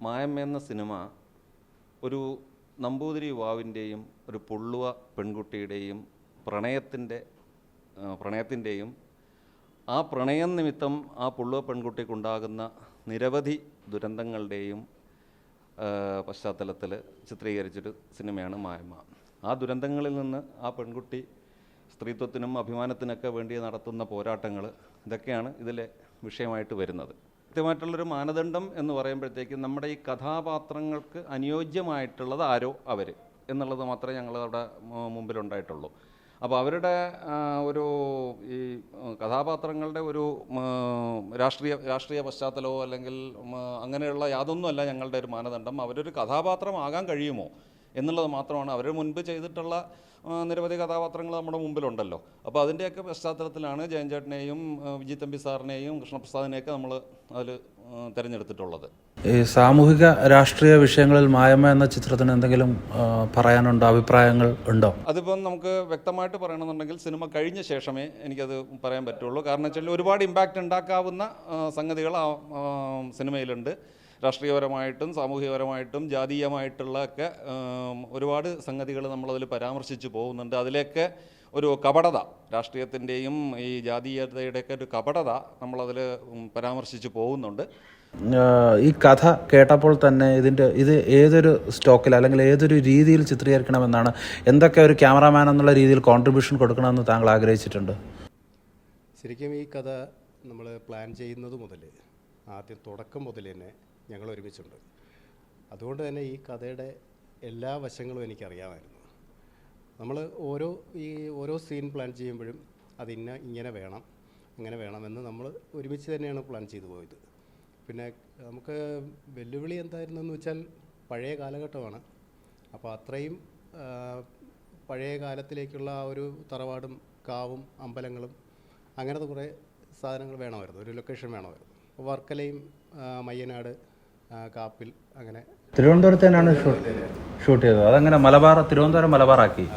മായം എന്ന സിനിമ ഒരു നമ്പൂതിരി യുവാവിന്റെയും ഒരു പുള്ളുവ പെൺകുട്ടിയുടെയും പ്രണയത്തിന്റെ പ്രണയത്തിന്റെയും ആ പ്രണയം നിമിത്തം ആ പുള്ളുവ പെൺകുട്ടിക്കുണ്ടാകുന്ന നിരവധി ദുരന്തങ്ങളുടെയും പശ്ചാത്തലത്തിൽ ചിത്രീകരിച്ചൊരു സിനിമയാണ് മായമ്മ. ആ ദുരന്തങ്ങളിൽ നിന്ന് ആ പെൺകുട്ടി സ്ത്രീത്വത്തിനും അഭിമാനത്തിനൊക്കെ വേണ്ടി നടത്തുന്ന പോരാട്ടങ്ങൾ ഇതൊക്കെയാണ് ഇതിലെ വിഷയമായിട്ട് വരുന്നത്. കൃത്യമായിട്ടുള്ളൊരു മാനദണ്ഡം എന്ന് പറയുമ്പോഴത്തേക്കും നമ്മുടെ ഈ കഥാപാത്രങ്ങൾക്ക് അനുയോജ്യമായിട്ടുള്ളത് ആരോ അവർ എന്നുള്ളത് മാത്രമേ ഞങ്ങൾ അവിടെ മുമ്പിലുണ്ടായിട്ടുള്ളൂ. അപ്പോൾ അവരുടെ ഒരു ഈ കഥാപാത്രങ്ങളുടെ ഒരു രാഷ്ട്രീയ രാഷ്ട്രീയ പശ്ചാത്തലമോ അല്ലെങ്കിൽ അങ്ങനെയുള്ള യാതൊന്നുമല്ല ഞങ്ങളുടെ ഒരു മാനദണ്ഡം. അവരൊരു കഥാപാത്രമാകാൻ കഴിയുമോ? എന്നുള്ളത് മാത്രമാണ്. അവർ മുൻപ് ചെയ്തിട്ടുള്ള നിരവധി കഥാപാത്രങ്ങൾ നമ്മുടെ മുമ്പിലുണ്ടല്ലോ. അപ്പോൾ അതിന്റെയൊക്കെ പശ്ചാത്തലത്തിലാണ് ജയൻചേട്ടനെയും വിജി തമ്പി സാറിനെയും കൃഷ്ണപ്രസാദിനെയൊക്കെ നമ്മൾ അതിൽ തിരഞ്ഞെടുത്തിട്ടുള്ളത്. ഈ സാമൂഹിക രാഷ്ട്രീയ വിഷയങ്ങളിൽ മായമ്മ എന്ന ചിത്രത്തിന് എന്തെങ്കിലും പറയാനുണ്ടോ? അഭിപ്രായങ്ങൾ ഉണ്ടോ? അതിപ്പം നമുക്ക് വ്യക്തമായിട്ട് പറയണമെന്നുണ്ടെങ്കിൽ സിനിമ കഴിഞ്ഞ ശേഷമേ എനിക്കത് പറയാൻ പറ്റുള്ളൂ. കാരണം വെച്ചാൽ ഒരുപാട് ഇമ്പാക്റ്റ് ഉണ്ടാക്കാവുന്ന സംഗതികൾ ആ, സിനിമയിലുണ്ട്. രാഷ്ട്രീയപരമായിട്ടും സാമൂഹികപരമായിട്ടും ജാതീയമായിട്ടുള്ള ഒക്കെ ഒരുപാട് സംഗതികൾ നമ്മളതിൽ പരാമർശിച്ച് പോകുന്നുണ്ട്. അതിലേക്ക് ഒരു കപടത രാഷ്ട്രീയത്തിന്റെയും ഈ ജാതീയതയുടെയൊക്കെ ഒരു കപടത നമ്മളതിൽ പരാമർശിച്ച് പോകുന്നുണ്ട്. ഈ കഥ കേട്ടപ്പോൾ തന്നെ ഇതിന്റെ ഇത് ഏതൊരു സ്റ്റോക്കിൽ അല്ലെങ്കിൽ ഏതൊരു രീതിയിൽ ചിത്രീകരിക്കണമെന്നാണ് എന്തൊക്കെ ഒരു ക്യാമറാമാൻ എന്നുള്ള രീതിയിൽ കോൺട്രിബ്യൂഷൻ കൊടുക്കണമെന്ന് താങ്കൾ ആഗ്രഹിച്ചിട്ടുണ്ട്? ശരിക്കും ഈ കഥ നമ്മൾ പ്ലാൻ ചെയ്യുന്നത് മുതൽ ആദ്യം തുടക്കം മുതൽ തന്നെ ഞങ്ങൾ ഒരുമിച്ചുണ്ട് അതുകൊണ്ട് തന്നെ ഈ കഥയുടെ എല്ലാ വശങ്ങളും എനിക്കറിയാമായിരുന്നു. നമ്മൾ ഓരോ ഈ ഓരോ സീൻ പ്ലാൻ ചെയ്യുമ്പോഴും അത് ഇന്ന ഇങ്ങനെ വേണം അങ്ങനെ വേണമെന്ന് നമ്മൾ ഒരുമിച്ച് തന്നെയാണ് പ്ലാൻ ചെയ്തു പോയത്. പിന്നെ നമുക്ക് വെല്ലുവിളി എന്തായിരുന്നെന്ന് വെച്ചാൽ പഴയ കാലഘട്ടമാണ്. അപ്പോൾ അത്രയും പഴയ കാലത്തിലേക്കുള്ള ആ ഒരു തറവാടും കാവും അമ്പലങ്ങളും അങ്ങനത്തെ കുറേ സാധനങ്ങൾ വേണമായിരുന്നു. ഒരു ലൊക്കേഷൻ വേണമായിരുന്നു. വർക്കലയും മയ്യനാട് കാപ്പിൽ അങ്ങനെ. തിരുവനന്തപുരത്ത് തന്നെയാണ് ഷൂട്ട് ചെയ്തത്. അതങ്ങനെ മലബാർ തിരുവനന്തപുരം മലബാറാക്കി.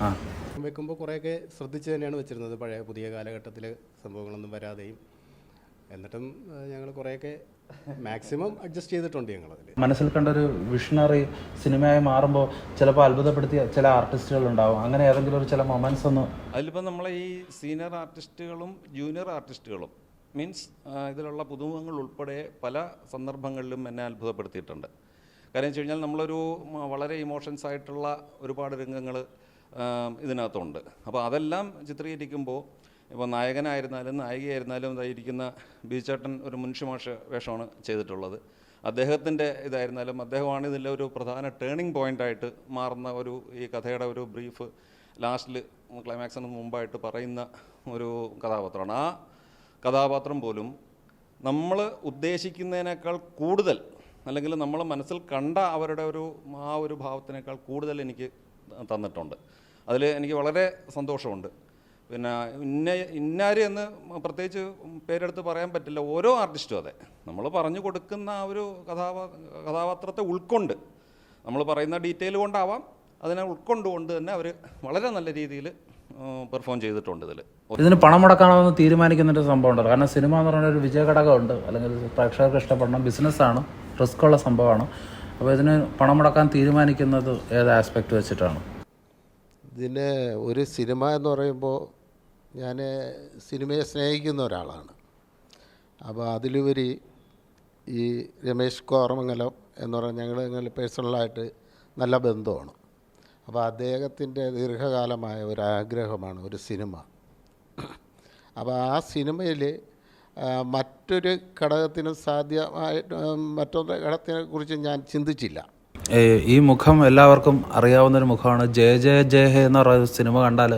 ആ. വെക്കുമ്പോൾ കുറേയൊക്കെ ശ്രദ്ധിച്ച് തന്നെയാണ് വെച്ചിരുന്നത്. പഴയ പുതിയ കാലഘട്ടത്തിൽ സംഭവങ്ങളൊന്നും വരാതെയും. എന്നിട്ടും ഞങ്ങൾ കുറേയൊക്കെ മാക്സിമം അഡ്ജസ്റ്റ് ചെയ്തിട്ടുണ്ട് ഞങ്ങൾ മനസ്സിൽ കണ്ട ഒരു വിഷണറി സിനിമയായി മാറുമ്പോൾ ചിലപ്പോൾ അത്ഭുതപ്പെടുത്തിയ ചില ആർട്ടിസ്റ്റുകൾ ഉണ്ടാവും. അങ്ങനെ ഏതെങ്കിലും ഒരു ചില മൊമെന്റ്സ് ഒന്ന് അതിലിപ്പോൾ നമ്മളെ ഈ സീനിയർ ആർട്ടിസ്റ്റുകളും ജൂനിയർ ആർട്ടിസ്റ്റുകളും മീൻസ് ഇതിലുള്ള പുതുമുഖങ്ങൾ ഉൾപ്പെടെ പല സന്ദർഭങ്ങളിലും എന്നെ അത്ഭുതപ്പെടുത്തിയിട്ടുണ്ട്. കാര്യം വെച്ച് കഴിഞ്ഞാൽ നമ്മളൊരു വളരെ ഇമോഷൻസ് ആയിട്ടുള്ള ഒരുപാട് രംഗങ്ങൾ ഇതിനകത്തുണ്ട്. അപ്പോൾ അതെല്ലാം ചിത്രീകരിക്കുമ്പോൾ ഇപ്പോൾ നായകനായിരുന്നാലും നായികയായിരുന്നാലും ഇതായിരിക്കുന്ന ബീച്ചേട്ടൻ ഒരു മുൻഷിമാഷ വേഷമാണ് ചെയ്തിട്ടുള്ളത്. അദ്ദേഹത്തിന്റെ ഇതായിരുന്നാലും അദ്ദേഹമാണ് ഇതിലെ ഒരു പ്രധാന ടേണിംഗ് പോയിന്റായിട്ട് മാറുന്ന ഒരു ഈ കഥയുടെ ഒരു ബ്രീഫ് ലാസ്റ്റിൽ ക്ലൈമാക്സിന് മുമ്പായിട്ട് പറയുന്ന ഒരു കഥാപാത്രമാണ്. ആ കഥാപാത്രം പോലും നമ്മൾ ഉദ്ദേശിക്കുന്നതിനേക്കാൾ കൂടുതൽ അല്ലെങ്കിൽ നമ്മൾ മനസ്സിൽ കണ്ട അവരുടെ ഒരു ആ ഒരു ഭാവത്തിനേക്കാൾ കൂടുതൽ എനിക്ക് തന്നിട്ടുണ്ട്. അതിൽ എനിക്ക് വളരെ സന്തോഷമുണ്ട്. പിന്നെ ഇന്ന ഇന്നാര് എന്ന് പ്രത്യേകിച്ച് പേരെടുത്ത് പറയാൻ പറ്റില്ല. ഓരോ ആർട്ടിസ്റ്റും അതെ. നമ്മൾ പറഞ്ഞു കൊടുക്കുന്ന ആ ഒരു കഥാപാ കഥാപാത്രത്തെ ഉൾക്കൊണ്ട് നമ്മൾ പറയുന്ന ഡീറ്റെയിൽ കൊണ്ടാവാം. അതിനെ ഉൾക്കൊണ്ടുകൊണ്ട് തന്നെ അവർ വളരെ നല്ല രീതിയിൽ പെർഫോം ചെയ്തിട്ടുണ്ട് ഇതിൽ ഇതിന് പണം മുടക്കാണെന്ന് തീരുമാനിക്കുന്ന ഒരു സംഭവം ഉണ്ടല്ലോ കാരണം സിനിമ എന്ന് പറഞ്ഞ ഒരു വിജയഘടകമുണ്ട്. അല്ലെങ്കിൽ പ്രേക്ഷകർക്ക് ഇഷ്ടപ്പെടണം. ബിസിനസ്സാണ്. റിസ്ക് ഉള്ള സംഭവമാണ്. അപ്പോൾ ഇതിന് പണം മുടക്കാൻ തീരുമാനിക്കുന്നത് ഏത് ആസ്പെക്ട് വെച്ചിട്ടാണ്? ഇതിന് ഒരു സിനിമ എന്ന് പറയുമ്പോൾ ഞാൻ സിനിമയെ സ്നേഹിക്കുന്ന ഒരാളാണ്. അപ്പോൾ അതിലുപരി ഈ രമേശ് കോറമംഗലം എന്ന് പറഞ്ഞാൽ ഞങ്ങൾ ഞങ്ങൾ പേഴ്സണലായിട്ട് നല്ല ബന്ധമാണ്. അപ്പോൾ അദ്ദേഹത്തിന്റെ ദീർഘകാലമായ ഒരു ആഗ്രഹമാണ് ഒരു സിനിമ. അപ്പോൾ ആ സിനിമയിൽ മറ്റൊരു ഘടകത്തിനും സാധ്യമായിട്ട് മറ്റൊരു ഘടകത്തിനെ കുറിച്ച് ഞാൻ ചിന്തിച്ചില്ല. ഈ മുഖം എല്ലാവർക്കും അറിയാവുന്ന ഒരു മുഖമാണ് ജയ ജയ ജയ ഹേ എന്ന് പറയുന്ന സിനിമ കണ്ടാൽ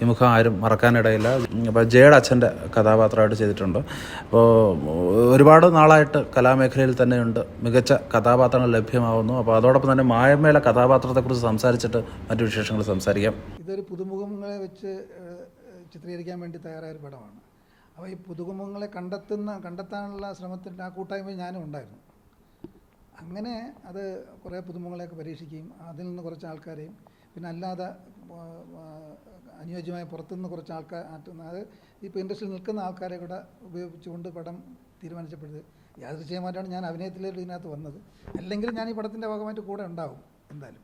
ഈ മുഖം ആരും മറക്കാനിടയില്ല. അപ്പോൾ ജയയുടെ അച്ഛന്റെ കഥാപാത്രമായിട്ട് ചെയ്തിട്ടുണ്ട്. അപ്പോൾ ഒരുപാട് നാളായിട്ട് കലാമേഖലയിൽ തന്നെയുണ്ട്. മികച്ച കഥാപാത്രങ്ങൾ ലഭ്യമാവുന്നു. അപ്പോൾ അതോടൊപ്പം തന്നെ മായമേല കഥാപാത്രത്തെക്കുറിച്ച് സംസാരിച്ചിട്ട് മറ്റു വിശേഷങ്ങൾ സംസാരിക്കാം. ഇതൊരു പുതുമുഖങ്ങളെ വെച്ച് ചിത്രീകരിക്കാൻ വേണ്ടി തയ്യാറായ ഒരു പടമാണ്. അപ്പോൾ ഈ പുതുമുഖങ്ങളെ കണ്ടെത്തുന്ന കണ്ടെത്താനുള്ള ശ്രമത്തിൽ ആ കൂട്ടായ്മയിൽ ഞാനും ഉണ്ടായിരുന്നു. അങ്ങനെ അത് കുറേ പുതുമുഖങ്ങളെയൊക്കെ പരീക്ഷിക്കുകയും അതിൽ നിന്ന് കുറച്ച് ആൾക്കാരെയും പിന്നെ അല്ലാതെ അനുയോജ്യമായ പുറത്തുനിന്ന് കുറച്ച് ആൾക്കാർ അത് ഇപ്പോൾ ഇൻഡസ്ട്രിയിൽ നിൽക്കുന്ന ആൾക്കാരെ കൂടെ ഉപയോഗിച്ചുകൊണ്ട് പടം തീരുമാനിച്ചപ്പോഴത് യാദൃശ്ചികമായിട്ടാണ് ഞാൻ അഭിനയത്തിലേക്ക് ഇതിനകത്ത് വന്നത്. അല്ലെങ്കിൽ ഞാൻ ഈ പടത്തിന്റെ ഭാഗമായിട്ട് കൂടെ ഉണ്ടാവും എന്തായാലും.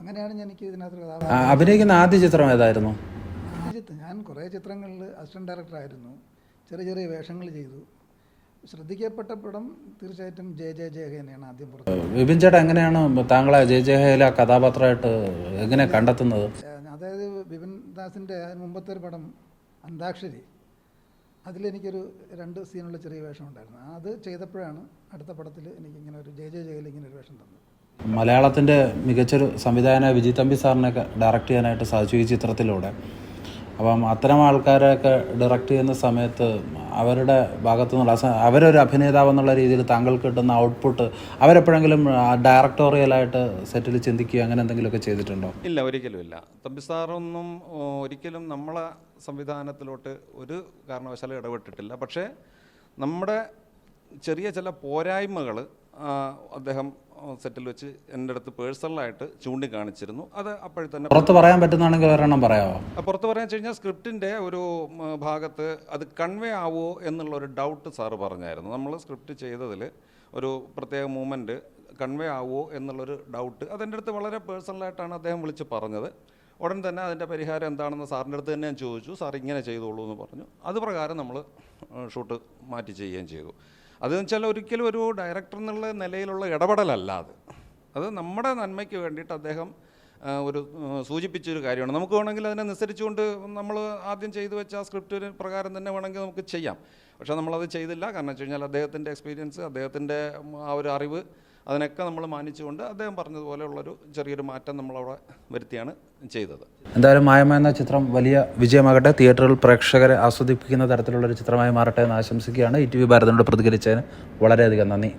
അങ്ങനെയാണ് ഞാൻ എനിക്ക് ഇതിനകത്ത് അഭിനയിക്കുന്ന ആദ്യ ചിത്രം ഏതായിരുന്നു? ഞാൻ കുറേ ചിത്രങ്ങളിൽ അസിസ്റ്റന്റ് ഡയറക്ടറായിരുന്നു. ചെറിയ ചെറിയ വേഷങ്ങൾ ചെയ്തു. ശ്രദ്ധിക്കപ്പെട്ട പടം തീർച്ചയായിട്ടും ജെ ജെ തന്നെയാണ് ആദ്യം പുറത്ത് വിപിൻ ചേട്ടാ എങ്ങനെയാണ് താങ്കളെ ജെ ജെ ഹേയിലെ കഥാപാത്രമായിട്ട് എങ്ങനെ കണ്ടെത്തുന്നത്? അതായത് വിപിൻ ദാസിന്റെ മുമ്പത്തെ ഒരു പടം അന്താക്ഷരി അതിലെനിക്കൊരു രണ്ട് സീനുള്ള ചെറിയ വേഷം ഉണ്ടായിരുന്നു. അത് ചെയ്തപ്പോഴാണ് അടുത്ത പടത്തിൽ എനിക്ക് ഇങ്ങനെ ഒരു ജയ ജയ ജയയിൽ ഇങ്ങനെ ഒരു വേഷം തന്നത്. മലയാളത്തിന്റെ മികച്ചൊരു സംവിധായകനായ വിജയ് തമ്പി സാറിനെയൊക്കെ ഡയറക്റ്റ് ചെയ്യാനായിട്ട് സാധിച്ചു ഈ ചിത്രത്തിലൂടെ. അപ്പം അത്തരം ആൾക്കാരെയൊക്കെ ഡയറക്റ്റ് ചെയ്യുന്ന സമയത്ത് അവരുടെ ഭാഗത്തു നിന്നുള്ള അവരൊരു അഭിനേതാവ് എന്നുള്ള രീതിയിൽ താങ്കൾക്ക് കിട്ടുന്ന ഔട്ട്പുട്ട് അവരെപ്പോഴെങ്കിലും ഡയറക്ടോറിയലായിട്ട് സെറ്റിൽ ചിന്തിക്കുക അങ്ങനെ എന്തെങ്കിലുമൊക്കെ ചെയ്തിട്ടുണ്ടോ? ഇല്ല ഒരിക്കലും ഇല്ല. തമ്പി ഒരിക്കലും നമ്മളെ സംവിധാനത്തിലോട്ട് ഒരു കാരണവശാലും ഇടപെട്ടിട്ടില്ല. പക്ഷേ നമ്മുടെ ചെറിയ ചില പോരായ്മകൾ അദ്ദേഹം സെറ്റിൽ വെച്ച് എന്റെ അടുത്ത് പേഴ്സണലായിട്ട് ചൂണ്ടിക്കാണിച്ചിരുന്നു. അത് അപ്പോഴത്തന്നെ പുറത്ത് പറയാൻ പറ്റുന്നതാണെങ്കിൽ ഒരെണ്ണം പറയാമോ പുറത്ത് പറയാൻ വെച്ച് കഴിഞ്ഞാൽ സ്ക്രിപ്റ്റിന്റെ ഒരു ഭാഗത്ത് അത് കൺവേ ആവുമോ എന്നുള്ള ഒരു ഡൗട്ട് സാറ് പറഞ്ഞായിരുന്നു. നമ്മൾ സ്ക്രിപ്റ്റ് ചെയ്തതിൽ ഒരു പ്രത്യേക മൂമെന്റ് കൺവേ ആവുമോ എന്നുള്ളൊരു ഡൗട്ട് അതെന്റെ അടുത്ത് വളരെ പേഴ്സണലായിട്ടാണ് അദ്ദേഹം വിളിച്ച് പറഞ്ഞത്. ഉടൻ തന്നെ അതിന്റെ പരിഹാരം എന്താണെന്ന് സാറിന്റെ അടുത്ത് തന്നെ ഞാൻ ചോദിച്ചു. സാർ ഇങ്ങനെ ചെയ്തോളൂ എന്ന് പറഞ്ഞു. അത് പ്രകാരം നമ്മൾ ഷൂട്ട് മാറ്റി ചെയ്യുകയും ചെയ്തു. അതെന്ന് വെച്ചാൽ ഒരിക്കലും ഒരു ഡയറക്ടർ എന്നുള്ള നിലയിലുള്ള ഇടപെടലല്ല അത്. അത് നമ്മുടെ നന്മയ്ക്ക് വേണ്ടിയിട്ട് അദ്ദേഹം ഒരു സൂചിപ്പിച്ചൊരു കാര്യമാണ്. നമുക്ക് വേണമെങ്കിൽ അതിനെ നിസ്സരിച്ചുകൊണ്ട് നമ്മൾ ആദ്യം ചെയ്തു വെച്ച ആ സ്ക്രിപ്റ്റ് പ്രകാരം തന്നെ വേണമെങ്കിൽ നമുക്ക് ചെയ്യാം. പക്ഷേ നമ്മളത് ചെയ്തില്ല. കാരണം വെച്ച് കഴിഞ്ഞാൽ അദ്ദേഹത്തിന്റെ എക്സ്പീരിയൻസ് അദ്ദേഹത്തിന്റെ ആ ഒരു അറിവ് അതിനൊക്കെ നമ്മൾ മാനിച്ചുകൊണ്ട് അദ്ദേഹം പറഞ്ഞതുപോലെയുള്ളൊരു ചെറിയൊരു മാറ്റം നമ്മളവിടെ വരുത്തിയാണ് ചെയ്തത്. എന്തായാലും മായമ എന്ന ചിത്രം വലിയ വിജയമാകട്ടെ. തിയേറ്ററിൽ പ്രേക്ഷകരെ ആസ്വദിപ്പിക്കുന്ന തരത്തിലുള്ളൊരു ചിത്രമായി മാറട്ടെ എന്ന് ആശംസിക്കുകയാണ്. ഇ ടി വി ഭാരതനോട് പ്രതികരിച്ചതിന് വളരെയധികം നന്ദി.